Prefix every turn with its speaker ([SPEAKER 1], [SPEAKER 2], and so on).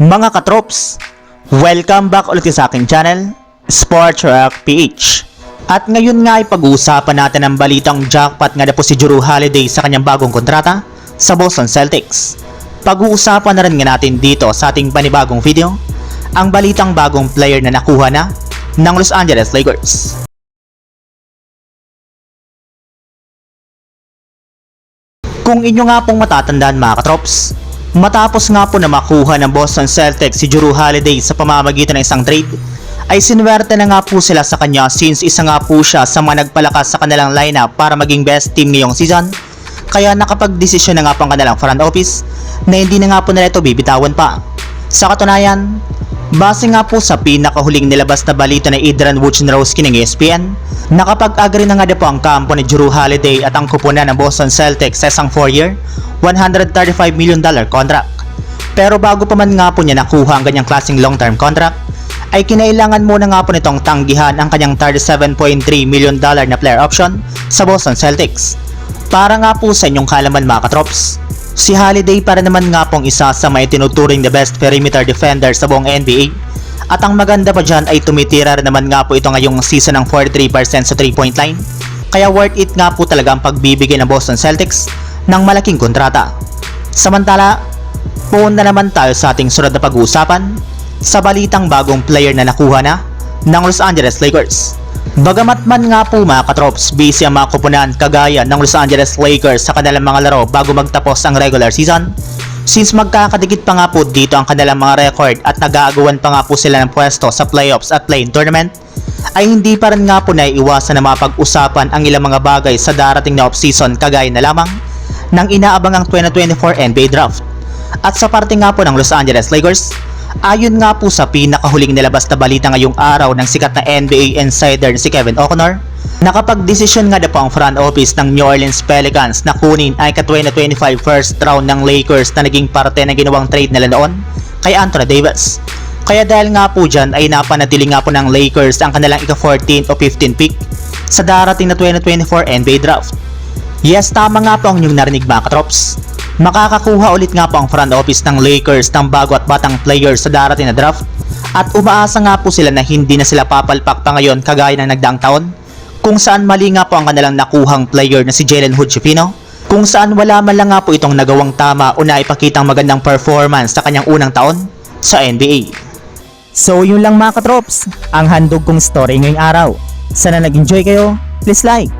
[SPEAKER 1] Mga katrops, welcome back ulit sa aking channel, Sports Rock PH. At ngayon nga ay pag-uusapan natin ang balitang jackpot nga na po si Jrue Holiday sa kanyang bagong kontrata sa Boston Celtics. Pag-uusapan na rin nga natin dito sa ating panibagong video, ang balitang bagong player na nakuha na ng Los Angeles Lakers. Kung inyo nga pong matatandaan mga katrops, matapos nga po na makuha ng Boston Celtics si Jrue Holiday sa pamamagitan ng isang trade, ay sinwerte na nga po sila sa kanya since isa nga po siya sa mga nagpalakas sa kanilang lineup para maging best team ngayong season. Kaya nakapag-desisyon na nga po ang kanilang front office na hindi na nga po nila ito bibitawan pa. Sa katunayan, base nga po sa pinakahuling nilabas na balita ni Adrian Wojnarowski ng ESPN, nakapag-agree na nga na po ang kampo ni Jrue Holiday at ang kupunan ng Boston Celtics sa isang 4-year, 135 million dollar contract. Pero bago pa man nga po niya nakuha ang ganyang klaseng long-term contract, ay kinailangan muna nga po nitong tanggihan ang kanyang 37.3 million dollar na player option sa Boston Celtics. Para nga po sa inyong kalaman mga katrops, si Holiday para naman nga pong isa sa may tinuturing the best perimeter defender sa buong NBA. At ang maganda pa dyan ay tumitira naman nga po ito ngayong season ng 43% sa 3-point line. Kaya worth it nga po talaga ang pagbibigay ng Boston Celtics ng malaking kontrata. Samantala, pumunta naman tayo sa ating sunod na pag-uusapan sa balitang bagong player na nakuha na ng Los Angeles Lakers. Bagamat man nga po mga katrops, busy ang mga kupunan kagaya ng Los Angeles Lakers sa kanilang mga laro bago magtapos ang regular season, since magkakadikit pa nga po dito ang kanilang mga record at nag-aagawan pa nga po sila ng pwesto sa playoffs at play-in tournament, ay hindi pa rin nga po naiiwasan na mapag-usapan ang ilang mga bagay sa darating na off-season kagaya na lamang ng inaabangang 2024 NBA Draft. At sa parte nga po ng Los Angeles Lakers, ayon nga po sa pinakahuling nilabas na balita ngayong araw ng sikat na NBA insider si Kevin O'Connor, nakapag-desisyon nga na po ang front office ng New Orleans Pelicans na kunin ay ka-2025 first round ng Lakers na naging parte ng ginawang trade nila noon kay Anthony Davis. Kaya dahil nga po dyan ay napanatili nga po ng Lakers ang kanilang ika-14 o 15 pick sa darating na 2024 NBA Draft. Yes, tama nga po ang inyong narinig mga katrops. Makakakuha ulit nga po ang front office ng Lakers ng bago at batang players sa darating na draft? At umaasa nga po sila na hindi na sila papalpak pa ngayon kagaya ng nagdaang taon? Kung saan mali nga po ang kanilang nakuhang player na si Jalen Hood Schifino kung saan wala man lang nga po itong nagawang tama o naipakitang magandang performance sa kanyang unang taon? Sa NBA.
[SPEAKER 2] So yun lang mga katrops, ang handog kong story ngayong araw. Sana nag-enjoy kayo, please like